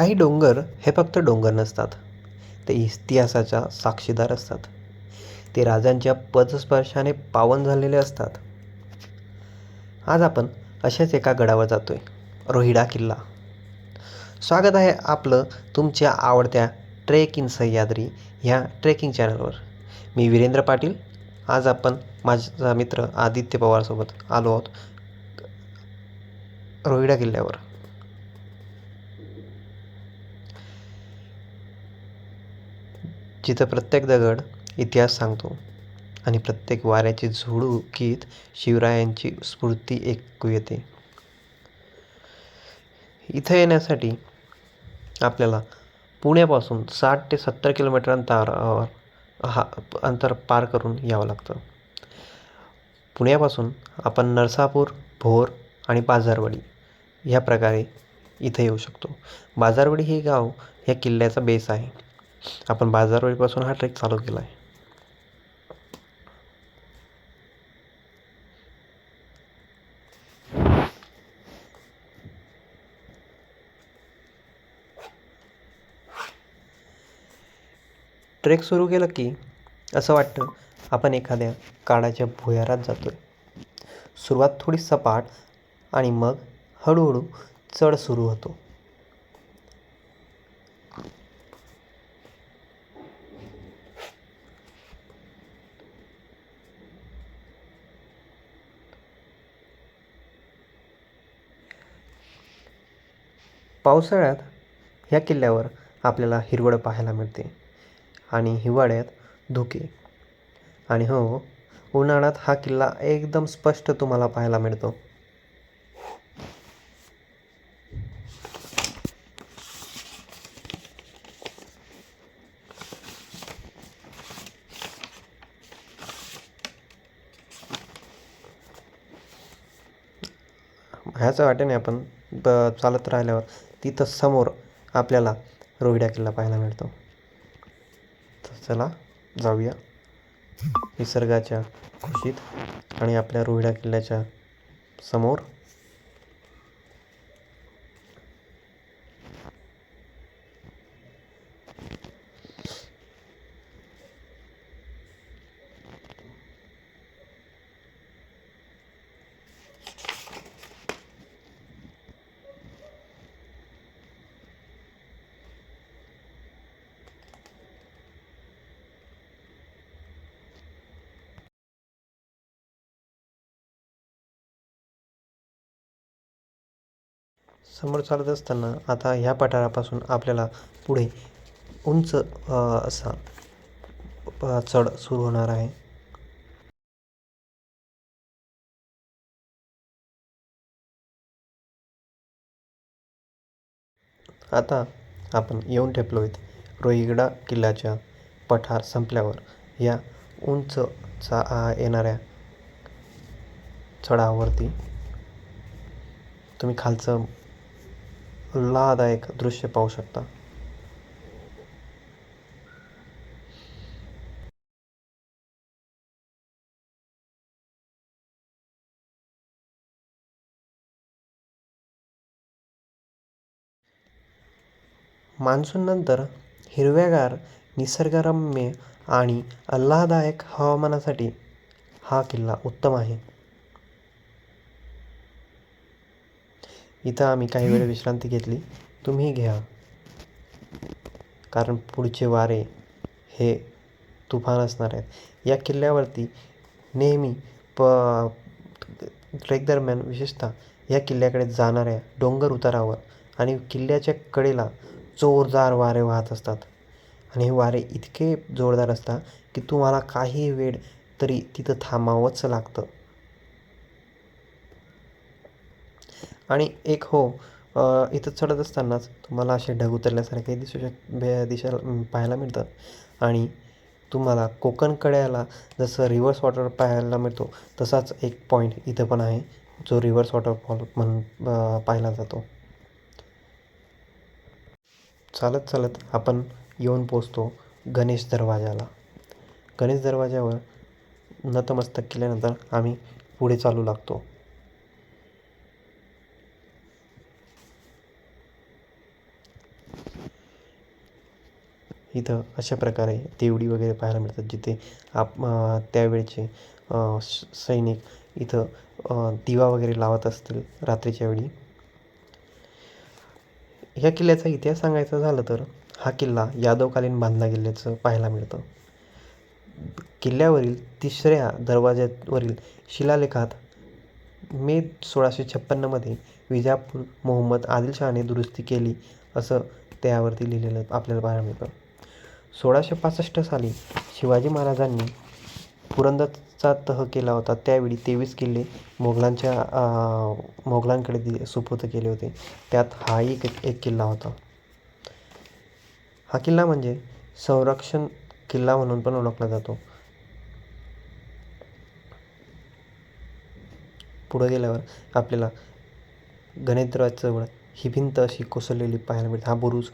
काही डोंगर हे फक्त डोंगर नसतात. ते इतिहासाच्या साक्षीदार असतात. ते राजांच्या पदस्पर्शाने पावन झालेले असतात. आज आपण अशाच एका गडावर जातोय. रोहिडा किल्ला. स्वागत आहे आपलं तुमच्या आवडत्या ट्रेक इन सह्याद्री ह्या ट्रेकिंग चॅनलवर. मी वीरेंद्र पाटील. आज आपण माझा मित्र आदित्य पवारसोबत आलो आहोत रोहिडा किल्ल्यावर. जिथं प्रत्येक दगड इतिहास सांगतो आणि प्रत्येक वाऱ्याची झुळुकीत शिवरायांची स्फूर्ती ऐकू येते. इथं येण्यासाठी आपल्याला पुण्यापासून साठ ते सत्तर किलोमीटर अंतरावर हा अंतर पार करून यावं लागतं. पुण्यापासून आपण नरसापूर भोर आणि बाजारवाडी ह्या प्रकारे इथे येऊ शकतो. बाजारवाडी हे गाव ह्या किल्ल्याचा बेस आहे. आपण बाजारवाडीपासून हा ट्रेक चालू केला आहे ट्रेक सुरू केलं की असं वाटतं आपण एखाद्या काळाच्या भुयारात जातोय. सुरुवात थोडी सपाट आणि मग हळूहळू चढ सुरू होतो. पावसाळ्यात ह्या किल्ल्यावर आपल्याला हिरवळ पाहायला मिळते आणि हिवाळ्यात धुके. आणि हो उन्हाळ्यात हा किल्ला एकदम स्पष्ट तुम्हाला पाहायला मिळतो. ह्याच वाटेने आपण ब चालत राहिल्यावर तिथं समोर आपल्याला रोहिडा किल्ला पाहायला मिळतो. तर चला जाऊया निसर्गाच्या खुशीत आणि आपल्या रोहिडा किल्ल्याच्या समोर. समोर चालत असताना आता ह्या पठारापासून आपल्याला पुढे उंच असा चढ सुरू होणार आहे. आता आपण येऊन ठेपलो आहेत रोहिगडा किल्ल्याच्या पठार संपल्यावर या उंच चा येणाऱ्या चढावरती. तुम्ही खालचं उल्हादायक दृश्य पाहू शकता. मान्सूननंतर हिरव्यागार निसर्गरम्य आणि आल्हाददायक हवामानासाठी हा किल्ला उत्तम आहे. इथं आम्ही काही वेळ विश्रांती घेतली. तुम्ही घ्या. कारण पुढचे वारे हे तुफान असणार आहेत. या किल्ल्यावरती नेहमी प ट्रेक दरम्यान विशेषतः या किल्ल्याकडे जाणाऱ्या डोंगर उतारावर आणि किल्ल्याच्या कडेला जोरदार वारे वाहत असतात. आणि हे वारे इतके जोरदार असतात की तुम्हाला काही वेळ तरी तिथं थांबावंच लागतं. आणि एक हो इथं चढत असतानाच तुम्हाला असे ढग उतरल्यासारखे दिसू शक बे पाहायला मिळतं आणि तुम्हाला कोकण कड्याला जसं रिव्हर्स वॉटर पाहायला मिळतो तसाच एक पॉईंट इथं पण आहे जो रिव्हर्स वॉटरफॉल म्हणून पाहिला जातो. चालत चालत आपण येऊन पोचतो गणेश दरवाजाला गणेश दरवाजावर नतमस्तक केल्यानंतर आम्ही पुढे चालू लागतो. इथं अशा प्रकारे देवडी वगैरे पाहायला मिळतात जिथे आप त्यावेळचे स सैनिक इथं दिवा वगैरे लावत असतील रात्रीच्या वेळी. ह्या किल्ल्याचा इतिहास सांगायचा झालं तर हा किल्ला यादवकालीन बांधला गेल्याचं पाहायला मिळतं. किल्ल्यावरील तिसऱ्या दरवाज्यावरील शिलालेखात मे सोळाशे छप्पन्नमध्ये विजापूर मोहम्मद आदिलशहाने दुरुस्ती केली असं त्यावरती लिहिलेलं आपल्याला पाहायला मिळतं. सोळाशे पासष्ट साली शिवाजी महाराजांनी पुरंदरचा तह केला होता. त्यावेळी तेवीस किल्ले मोगलांच्या मोगलांकडे दि सुपूर्द केले होते. त्यात हाही एक एक किल्ला होता. हा किल्ला म्हणजे संरक्षण किल्ला म्हणून पण ओळखला जातो. पुढं गेल्यावर आपल्याला गणेशद्रवाजवळ ही भिंत अशी कोसळलेली पाहायला मिळते. हा बुरुज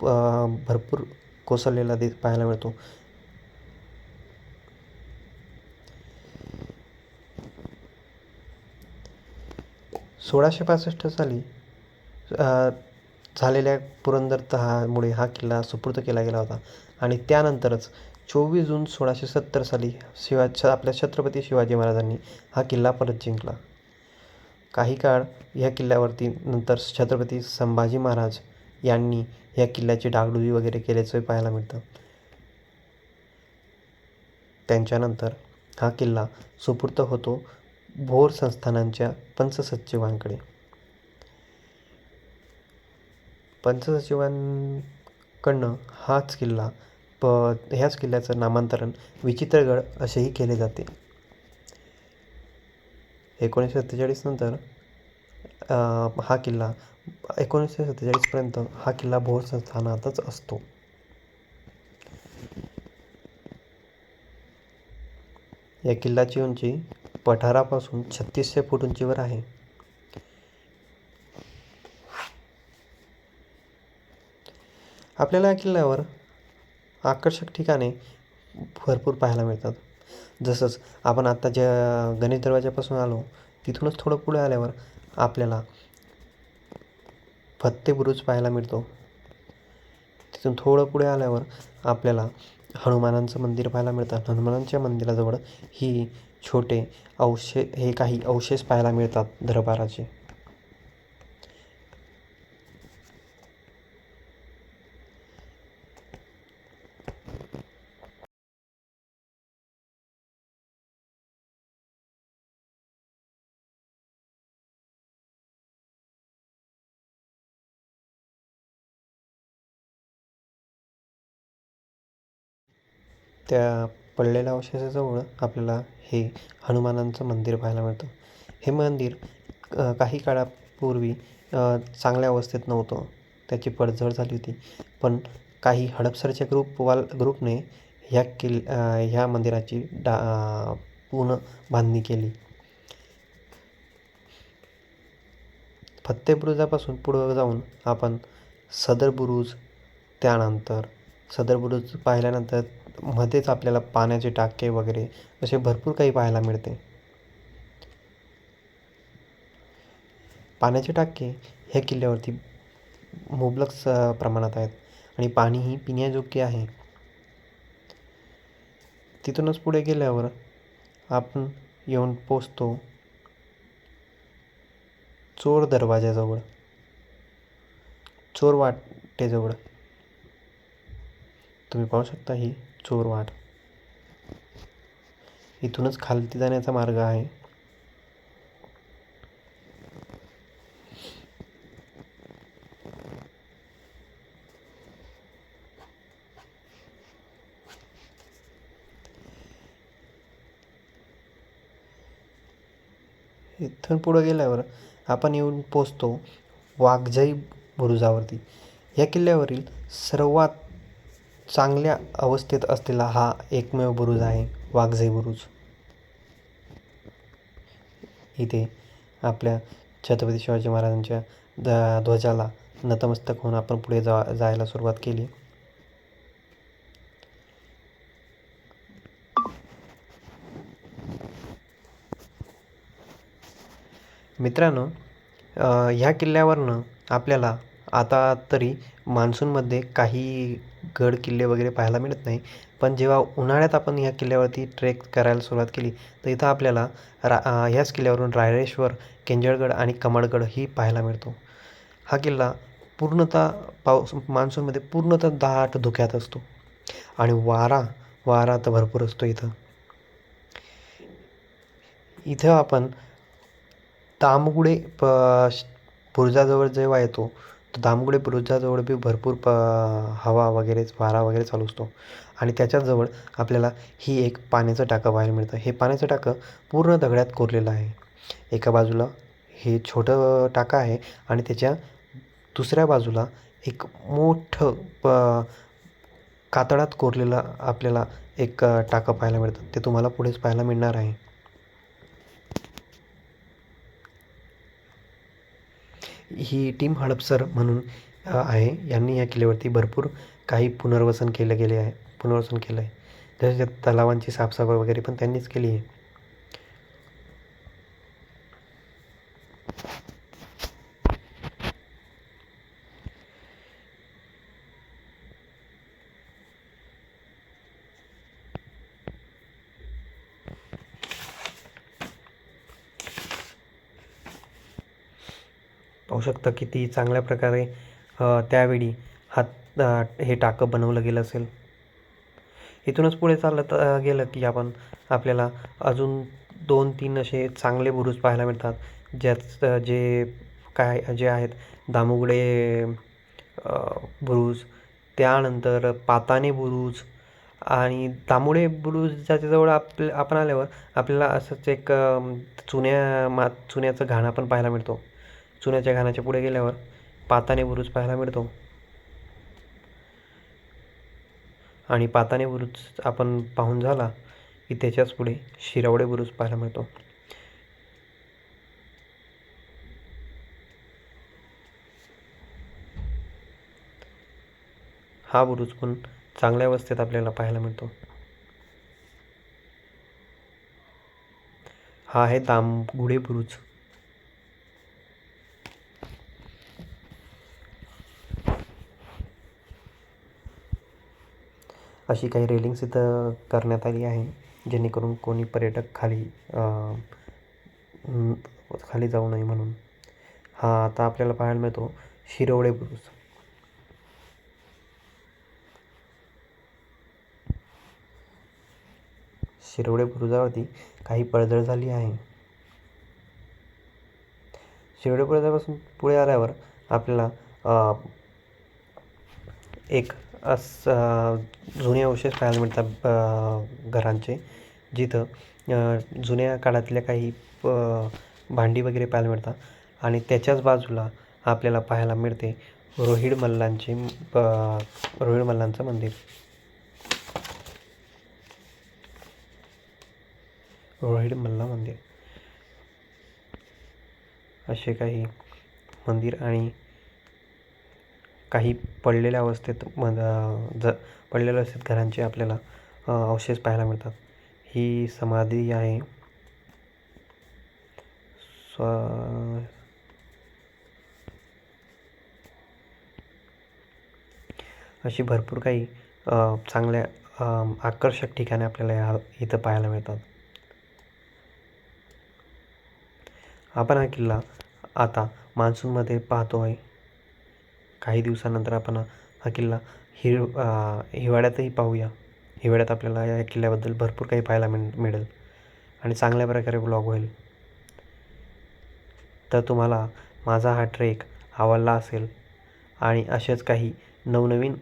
भरपूर कोसळलेला दे पाहायला मिळतो. सोळाशे पासष्ट साली झालेल्या पुरंदर तहामुळे हा किल्ला सुपूर्द केला गेला होता. आणि त्यानंतरच चोवीस जून सोळाशे सत्तर साली शिवा छ आपल्या छत्रपती शिवाजी महाराजांनी हा किल्ला परत जिंकला. काही काळ ह्या किल्ल्यावरती नंतर छत्रपती संभाजी महाराज यांनी या किल्ल्याची डागडुजी वगैरे केल्याचंही पाहायला मिळतं. त्यांच्यानंतर हा किल्ला सुपूर्त होतो भोर संस्थानांच्या पंचसचिवांकडे. पंचसचिवांकडनं हाच किल्ला प ह्याच किल्ल्याचं नामांतरण विचित्रगड असेही केले जाते. एकोणीसशे सत्तेचाळीस नंतर हा किल्ला एकोणीसशे सत्तेचाळीसपर्यंत हा किल्ला भोर संस्थानातच असतो. या किल्ल्याची उंची पठारापासून छत्तीसशे फूट उंचीवर आहे. आपल्याला या किल्ल्यावर आकर्षक ठिकाणे भरपूर पाहायला मिळतात. जसंच आपण आता ज्या गणेश दरवाजापासून आलो तिथूनच थोडं पुढे आल्यावर आपल्याला फत्ते बुरुज पाहायला मिळतो. तिथून थोडं पुढे आल्यावर आपल्याला हनुमानांचं मंदिर पाहायला मिळतं. हनुमानांच्या मंदिराजवळ ही छोटे अवशे हे काही अवशेष पाहायला मिळतात दरबाराचे. त्या पडलेल्या अवशेषाजवळ आपल्याला हे हनुमानांचं मंदिर पाहायला मिळतं. हे मंदिर काही काळापूर्वी चांगल्या अवस्थेत नव्हतं. त्याची पडझड झाली होती. पण काही हडपसरच्या ग्रुप वाल ग्रुपने ह्या किल ह्या मंदिराची डा पूर्ण बांधणी केली. फत्तेबुरुजापासून पुढं जाऊन आपण सदर बुरुज त्यानंतर सदर बुरुज पाहिल्यानंतर मध्येच आपल्याला पाण्याचे टाके वगैरे असे भरपूर काही पाहायला मिळते. पाण्याचे टाके ह्या किल्ल्यावरती मुबलक स प्रमाणात आहेत आणि पाणी ही पिण्याजोग्य आहे. तिथूनच पुढे गेल्यावर आपण येऊन पोचतो चोर दरवाज्याजवळ चोर वाटेजवळ. तुम्ही पाहू शकता ही चोरवाट इथूनच खालती जाण्याचा मार्ग आहे. इथून पुढं गेल्यावर आपण येऊन पोचतो वाघजाई बुरुजावरती. या किल्ल्यावरील सर्वात चांगल्या अवस्थेत असलेला हा एकमेव बुरुज आहे वाघजाई बुरुज. इथे आपल्या छत्रपती शिवाजी महाराजांच्या द ध्वजाला नतमस्तक होऊन आपण पुढे जा जायला सुरुवात केली. मित्रांनो ह्या किल्ल्यावरनं आपल्याला आता तरी मान्सूनमध्ये काही गड किल्ले वगैरे पाहायला मिळत नाही. पण जेव्हा उन्हाळ्यात आपण ह्या किल्ल्यावरती ट्रेक करायला सुरुवात केली तर इथं आपल्याला रा ह्याच किल्ल्यावरून रायरेश्वर केंजळगड आणि कमळगड ही पाहायला मिळतो. हा किल्ला पूर्णतः पाऊस मान्सूनमध्ये पूर्णतः दाट धुक्यात असतो आणि वारा वारा तर भरपूर असतो इथं. इथं आपण तामगुडे प बुरुजाजवळ जेव्हा येतो तर दामगुडे बुरुजाजवळ बी भरपूर प हवा वगैरे वारा वगैरे चालू असतो. आणि त्याच्याजवळ आपल्याला ही एक पाण्याचं टाकं पाहायला मिळतं. हे पाण्याचं टाकं पूर्ण दगडात कोरलेलं आहे. एका बाजूला हे छोटं टाकं आहे आणि त्याच्या दुसऱ्या बाजूला एक मोठं प कातळात कोरलेलं आपल्याला एक टाकं पाहायला मिळतं. ते तुम्हाला पुढेच पाहायला मिळणार आहे. ही टीम हडपसर म्हणून आहे. यांनी या किल्ल्यावरती भरपूर काही पुनर्वसन केलं गेले आहे पुनर्वसन केलं आहे. जसे तलावांची साफसफाई वगैरे पण त्यांनीच केली आहे. पाहू शकता किती चांगल्या प्रकारे त्यावेळी हात हे टाकं बनवलं गेलं असेल. इथूनच पुढे चालत गेलं की आपण आपल्याला अजून दोन तीन असे चांगले बुरुज पाहायला मिळतात. ज्यात जे काय जे आहेत दामुगडे बुरुज त्यानंतर पाताने बुरुज आणि तांबुडे बुरुज ज्याच्याजवळ आपल्या आपण आल्यावर आपल्याला असंच एक चुन्या मा चुन्याचं घाणा पण पाहायला मिळतो. चुन्याच्या घाण्याच्या पुढे गेल्यावर पाताने बुरुज पाहायला मिळतो. आणि पाताने बुरुज आपण पाहून झाला की त्याच्याच पुढे शिरावडे बुरुज पाहायला मिळतो. हा बुरुज पण चांगल्या अवस्थेत आपल्याला पाहायला मिळतो. हा आहे दामगुडे बुरुज. अशी काही रेलिंग्स इथं करण्यात आली आहे जेणेकरून कोणी पर्यटक खाली खाली जाऊ नये म्हणून. हा आता आपल्याला पाहायला मिळतो शिरोडे बुरुज. शिरोडे बुरुजावरती काही पडझड झाली आहे. शिरवडे बुरुजापासून पुढे आल्यावर आपल्याला एक असं जुने अवशेष पाहायला मिळतात घरांचे. जिथं जुन्या काळातल्या काही प भांडी वगैरे पाहायला मिळतात आणि त्याच्याच बाजूला आपल्याला पाहायला मिळते रोहिड मल्लांचे रोहिड मल्लांचं मंदिर. रोहिड मल्ला मंदिर. असे काही मंदिर आणि काही पडलेल्या अवस्थेत म ज पडलेल्या अवस्थेत घरांचे आपल्याला अवशेष पाहायला मिळतात. ही समाधी आहे. स्व अशी भरपूर काही चांगल्या आकर्षक ठिकाणे आपल्याला या इथं पाहायला मिळतात. आपण हा किल्ला आता मान्सूनमध्ये पाहतो आहे काही दिवसानंतर आपण हा किल्ला हिर हिवाळ्यातही पाहूया. हिवाळ्यात आपल्याला या किल्ल्याबद्दल भरपूर काही पाहायला मिळ मिळेल आणि चांगल्या प्रकारे ब्लॉग होईल. तर तुम्हाला माझा हा ट्रेक आवडला असेल आणि असेच काही नवनवीन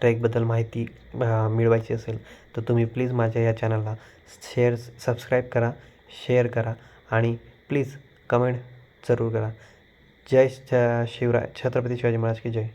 ट्रेकबद्दल माहिती मिळवायची असेल तर तुम्ही प्लीज माझ्या या चॅनलला शेअर सबस्क्राईब करा शेअर करा आणि प्लीज कमेंट जरूर करा. जय शिवराय छत्रपती शिवाजी महाराज की जय.